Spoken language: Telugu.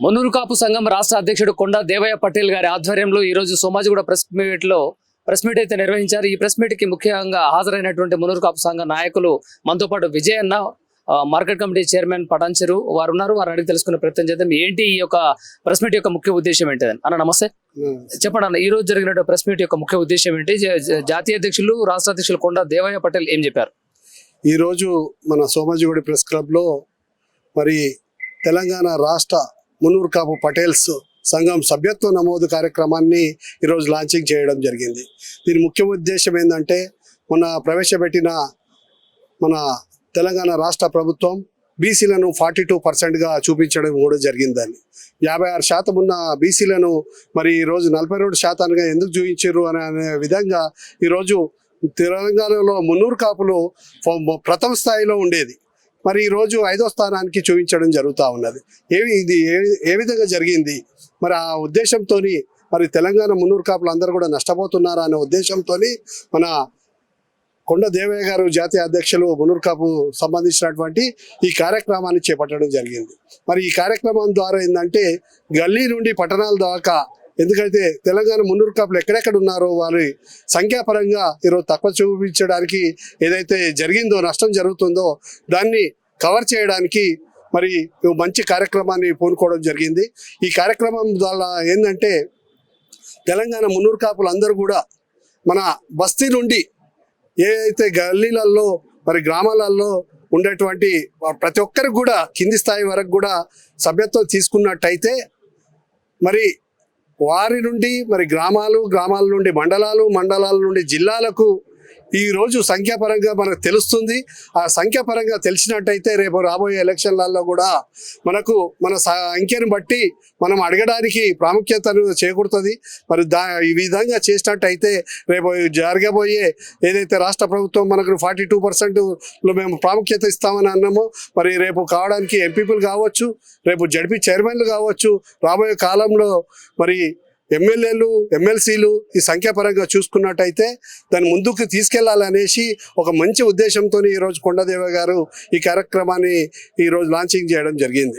మున్నూరు కాపు సంఘం రాష్ట్ర అధ్యక్షుడు కొండా దేవయ్య పటేల్ గారి ఆధ్వర్యంలో ఈ రోజు సోమాజిగూడ ప్రెస్ మీట్లో ప్రెస్ మీట్ అయితే నిర్వహించారు. ఈ ప్రెస్ మీట్కి ముఖ్యంగా హాజరైనటువంటి మున్నూరు కాపు సంఘ నాయకులు మనతో పాటు విజయ్ అన్న ఆ, మార్కెట్ కమిటీ చైర్మన్ పటాన్చెరు వారు ఉన్నారు వారు అడిగి తెలుసుకునే ప్రయత్నం చేద్దాం. ఏంటి ఈ యొక్క ప్రెస్ మీట్ యొక్క ముఖ్య ఉద్దేశం ఏంటి? అన్న నమస్తే. చెప్పండి అన్న ఈ రోజు జరిగిన ప్రెస్ మీట్ యొక్క ముఖ్య ఉద్దేశం ఏంటి? జాతీయ అధ్యక్షులు రాష్ట్ర అధ్యక్షులు కొండా దేవయ్య పటేల్ ఏం చెప్పారు? ఈరోజు మన సోమాజిగూడి ప్రెస్ క్లబ్లో మరి తెలంగాణ రాష్ట్ర మున్నూరు కాపు పటేల్స్ సంఘం సభ్యత్వ నమోదు కార్యక్రమాన్ని ఈరోజు లాంచింగ్ చేయడం జరిగింది. దీని ముఖ్య ఉద్దేశం ఏంటంటే మొన్న ప్రవేశపెట్టిన మన తెలంగాణ రాష్ట్ర ప్రభుత్వం బీసీలను ఫార్టీ టూ పర్సెంట్గా చూపించడం కూడా జరిగిందని. యాభై ఆరు శాతం ఉన్న బీసీలను మరి ఈరోజు నలభై రెండు శాతాలుగా ఎందుకు చూపించారు అని అనే విధంగా ఈరోజు తెలంగాణలో మున్నూరు కాపులు ప్రథమ స్థాయిలో ఉండేది. మరి ఈరోజు ఐదో స్థానానికి చూపించడం జరుగుతూ ఉన్నది. ఏవి ఇది ఏ ఏ విధంగా జరిగింది? మరి ఆ ఉద్దేశంతో మరి తెలంగాణ మున్నూరు కాపులు అందరూ కూడా నష్టపోతున్నారా అనే ఉద్దేశంతో మన కొండ దేవయ్య గారు జాతీయ అధ్యక్షులు మున్నూరు కాపు సంబంధించినటువంటి ఈ కార్యక్రమాన్ని చేపట్టడం జరిగింది. మరి ఈ కార్యక్రమం ద్వారా ఏంటంటే గల్లీ నుండి పట్టణాల దాకా ఎందుకైతే తెలంగాణ మున్నూరు కాపులు ఎక్కడెక్కడ ఉన్నారో వారి సంఖ్యాపరంగా ఈరోజు తక్కువ చూపించడానికి ఏదైతే జరిగిందో నష్టం జరుగుతుందో దాన్ని కవర్ చేయడానికి మరి మంచి కార్యక్రమాన్ని పూనుకోవడం జరిగింది. ఈ కార్యక్రమం ద్వారా ఏంటంటే తెలంగాణ మున్నూరు కాపులు అందరూ కూడా మన బస్తీ నుండి ఏదైతే గల్లీలలో మరి గ్రామాలలో ఉండేటువంటి ప్రతి ఒక్కరికి కూడా కింది స్థాయి వరకు కూడా సభ్యత్వం తీసుకున్నట్టయితే మరి వారి నుండి మరి గ్రామాలు గ్రామాల నుండి మండలాలు మండలాల నుండి జిల్లాలకు ఈ రోజు సంఖ్యాపరంగా మనకు తెలుస్తుంది. ఆ సంఖ్యాపరంగా తెలిసినట్టయితే రేపు రాబోయే ఎలక్షన్లలో కూడా మనకు మన సంఖ్యను బట్టి మనం అడగడానికి ప్రాముఖ్యతను చేకూరుతుంది. మరి దా ఈ విధంగా చేసినట్టయితే రేపు జరగబోయే ఏదైతే రాష్ట్ర ప్రభుత్వం మనకు ఫార్టీ టూ పర్సెంట్లో మేము ప్రాముఖ్యత ఇస్తామని అన్నామో మరి రేపు కావడానికి ఎంపీపీలు కావచ్చు రేపు జడ్పీ చైర్మన్లు కావచ్చు రాబోయే కాలంలో మరి ఎమ్మెల్యేలు ఎమ్మెల్సీలు ఈ సంఖ్యాపరంగా చూసుకున్నట్టయితే దాన్ని ముందుకు తీసుకెళ్ళాలనేసి ఒక మంచి ఉద్దేశంతో ఈరోజు కొండదేవ గారు ఈ కార్యక్రమాన్ని ఈరోజు లాంచింగ్ చేయడం జరిగింది.